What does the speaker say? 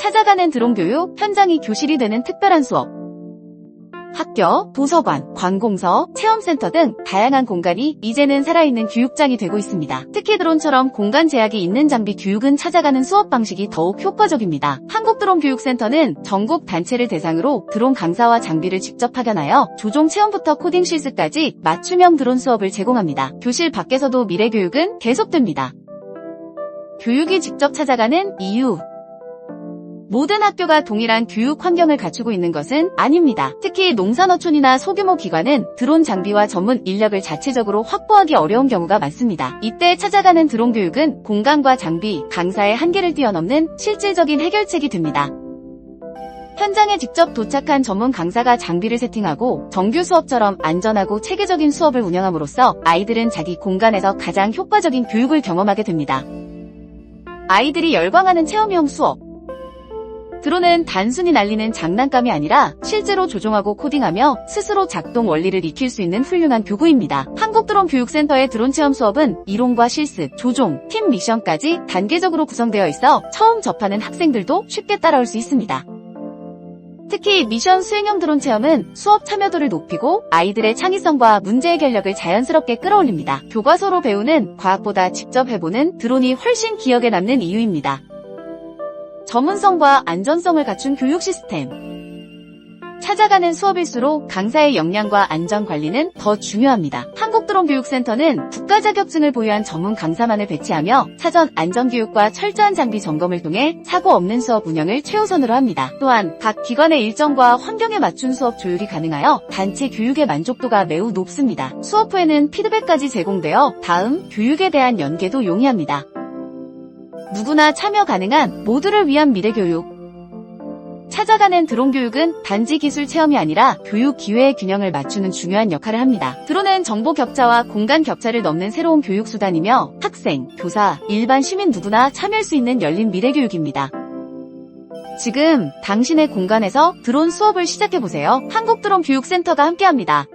찾아가는 드론 교육, 현장이 교실이 되는 특별한 수업. 학교, 도서관, 관공서, 체험센터 등 다양한 공간이 이제는 살아있는 교육장이 되고 있습니다. 특히 드론처럼 공간 제약이 있는 장비 교육은 찾아가는 수업 방식이 더욱 효과적입니다. 한국드론교육센터는 전국 단체를 대상으로 드론 강사와 장비를 직접 파견하여 조종 체험부터 코딩 실습까지 맞춤형 드론 수업을 제공합니다. 교실 밖에서도 미래 교육은 계속됩니다. 교육이 직접 찾아가는 이유 모든 학교가 동일한 교육 환경을 갖추고 있는 것은 아닙니다. 특히 농산어촌이나 소규모 기관은 드론 장비와 전문 인력을 자체적으로 확보하기 어려운 경우가 많습니다. 이때 찾아가는 드론 교육은 공간과 장비, 강사의 한계를 뛰어넘는 실질적인 해결책이 됩니다. 현장에 직접 도착한 전문 강사가 장비를 세팅하고 정규 수업처럼 안전하고 체계적인 수업을 운영함으로써 아이들은 자기 공간에서 가장 효과적인 교육을 경험하게 됩니다. 아이들이 열광하는 체험형 수업 드론은 단순히 날리는 장난감이 아니라 실제로 조종하고 코딩하며 스스로 작동 원리를 익힐 수 있는 훌륭한 교구입니다. 한국드론교육센터의 드론 체험 수업은 이론과 실습, 조종, 팀 미션까지 단계적으로 구성되어 있어 처음 접하는 학생들도 쉽게 따라올 수 있습니다. 특히 미션 수행형 드론 체험은 수업 참여도를 높이고 아이들의 창의성과 문제 해결력을 자연스럽게 끌어올립니다. 교과서로 배우는 과학보다 직접 해보는 드론이 훨씬 기억에 남는 이유입니다. 전문성과 안전성을 갖춘 교육 시스템. 찾아가는 수업일수록 강사의 역량과 안전 관리는 더 중요합니다. 한국드론 교육센터는 국가 자격증을 보유한 전문 강사만을 배치하며 사전 안전 교육과 철저한 장비 점검을 통해 사고 없는 수업 운영을 최우선으로 합니다. 또한 각 기관의 일정과 환경에 맞춘 수업 조율이 가능하여 단체 교육의 만족도가 매우 높습니다. 수업 후에는 피드백까지 제공되어 다음 교육에 대한 연계도 용이합니다. 누구나 참여 가능한 모두를 위한 미래 교육. 찾아가는 드론 교육은 단지 기술 체험이 아니라 교육 기회의 균형을 맞추는 중요한 역할을 합니다. 드론은 정보 격차와 공간 격차를 넘는 새로운 교육 수단이며 학생, 교사, 일반 시민 누구나 참여할 수 있는 열린 미래 교육입니다. 지금 당신의 공간에서 드론 수업을 시작해보세요. 한국드론 교육센터가 함께합니다.